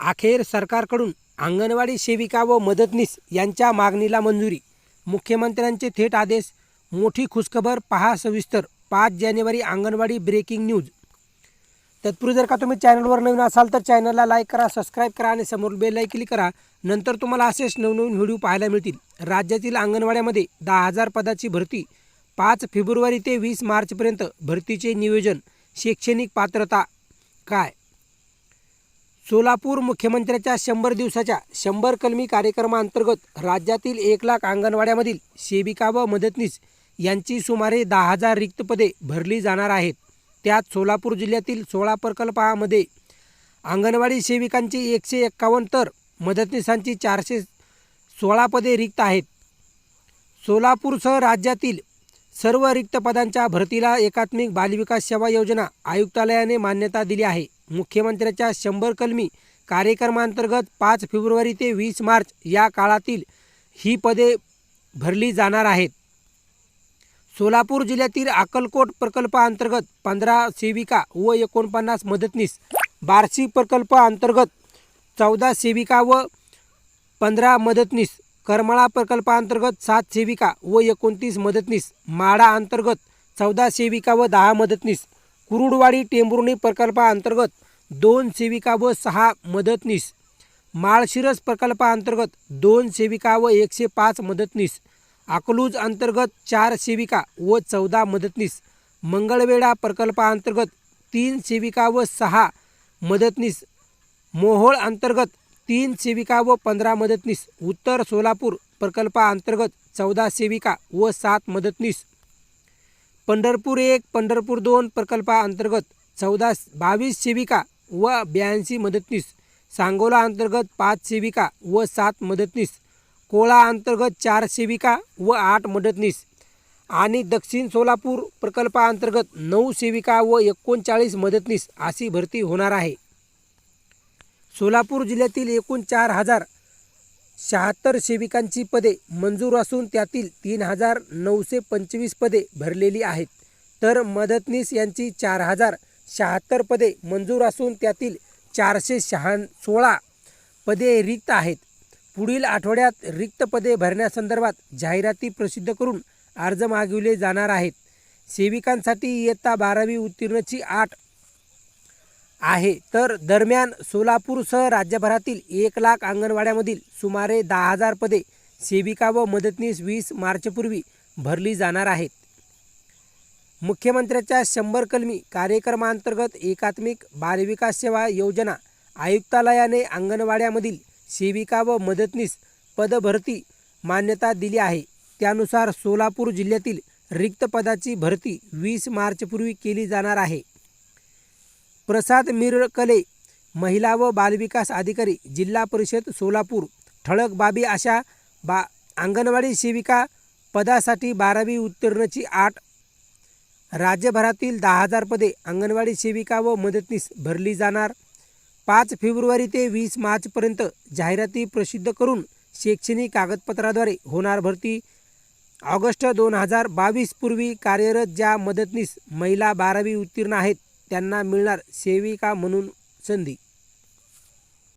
अखेर सरकारकडून अंगणवाडी सेविका व मदतनीस यांच्या मागणीला मंजुरी. मुख्यमंत्र्यांचे थेट आदेश मोठी खुशखबर पहा सविस्तर पाच जानेवारी अंगणवाडी ब्रेकिंग न्यूज. तत्पूर्वी जर का तुम्ही चॅनलवर नवीन असाल तर चॅनलला लाईक करा सबस्क्राईब करा आणि समोर बेल लाईक क्लिक करा. नंतर तुम्हाला असेच नवनवीन व्हिडिओ पाहायला मिळतील. राज्यातील अंगणवाड्यामध्ये दहा हजार पदाची भरती पाच फेब्रुवारी ते वीस मार्चपर्यंत भरतीचे नियोजन शैक्षणिक पात्रता काय? सोलापूर मुख्यमंत्र्याच्या शंभर दिवसाच्या शंभर कलमी कार्यक्रमाअंतर्गत राज्यातील एक लाख अंगणवाड्यामधील सेविका व मदतनीस यांची सुमारे दहा हजार रिक्त पदे भरली जाणार आहेत. त्यात सोलापूर जिल्ह्यातील सोळा प्रकल्पामध्ये अंगणवाडी सेविकांची एकशे एक्कावन्न तर मदतनीसांची चारशे सोळा पदे रिक्त आहेत. सोलापूरसह राज्यातील सर्व रिक्त पदांच्या भरतीला एकात्मिक बालविकास सेवा योजना आयुक्तालयाने मान्यता दिली आहे. मुख्यमंत्र्याच्या शंभर कलमी कार्यक्रमांतर्गत पाच फेब्रुवारी ते वीस मार्च या काळातील ही पदे भरली जाणार आहेत. सोलापूर जिल्ह्यातील अक्कलकोट प्रकल्पाअंतर्गत पंधरा सेविका व एकोणपन्नास मदतनीस बार्शी प्रकल्पाअंतर्गत चौदा सेविका व पंधरा मदतनीस करमाळा प्रकल्पाअंतर्गत सात सेविका व एकोणतीस मदतनीस माडा अंतर्गत चौदा सेविका व दहा मदतनीस कुरुडवाडी टेंभुर्णी प्रकल्पाअंतर्गत दोन सेविका व सहा मदतनीस. माळशिरस प्रकल्पाअंतर्गत दोन सेविका व एकशे पाच मदतनीस. अकलूज अंतर्गत चार सेविका व चौदा मदतनीस. मंगळवेढा प्रकल्पाअंतर्गत तीन सेविका व सहा मदतनीस. मोहोळ अंतर्गत तीन सेविका व पंधरा मदतनीस. उत्तर सोलापूर प्रकल्पाअंतर्गत चौदा सेविका व सात मदतनीस. पंढरपूर एक पंढरपूर दोन प्रकल्पाअंतर्गत चौदा बावीस सेविका व ब्याऐंशी मदतनीस. सांगोला अंतर्गत पाच सेविका व सात मदतनीस. कोळा अंतर्गत चार सेविका व आठ मदतनीस. आणि दक्षिण सोलापूर प्रकल्पाअंतर्गत नऊ सेविका व एकोणचाळीस मदतनीस अशी भरती होणार आहे. सोलापूर जिल्ह्यातील एकूण चार हजार शहात्तर सेविकांची पदे मंजूर असून त्यातील तीन हजार नऊशे पंचवीस पदे भरलेली आहेत. तर मदतनीस यांची चार हजार शहात्तर पदे मंजूर असून त्यातील चारशे शहा सोळा पदे रिक्त आहेत. पुढील आठवड्यात रिक्त पदे भरण्यासंदर्भात जाहिराती प्रसिद्ध करून अर्ज मागविले जाणार आहेत. सेविकांसाठी इयत्ता बारावी उत्तीर्णची आठ आहे. तर दरम्यान सोलापूरसह राज्यभरातील एक लाख अंगणवाड्यामधील सुमारे दहा हजार पदे सेविका व मदतनीस वीस मार्चपूर्वी भरली जाणार आहेत. मुख्यमंत्र्याच्या शंभर कलमी कार्यक्रमांतर्गत एकात्मिक बालविकास सेवा योजना आयुक्तालयाने अंगणवाड्यामधील सेविका व मदतनीस पदभरती मान्यता दिली आहे. त्यानुसार सोलापूर जिल्ह्यातील रिक्त पदाची भरती वीस मार्चपूर्वी केली जाणार आहे. प्रसाद मिरकले महिला व बालविकास अधिकारी जिल्हा परिषद सोलापूर ठळक बाबी अशा बा अंगणवाडी सेविका पदासाठी बारावी उत्तीर्णची आठ राज्यभरातील दहा हजार पदे अंगणवाडी सेविका व मदतनीस भरली जाणार. पाच फेब्रुवारी ते वीस मार्चपर्यंत जाहिराती प्रसिद्ध करून शैक्षणिक कागदपत्राद्वारे होणार भरती. ऑगस्ट दोन हजार बावीस पूर्वी कार्यरत ज्या मदतनीस महिला बारावी उत्तीर्ण आहेत त्यांना मिळणार सेविका म्हणून संधी.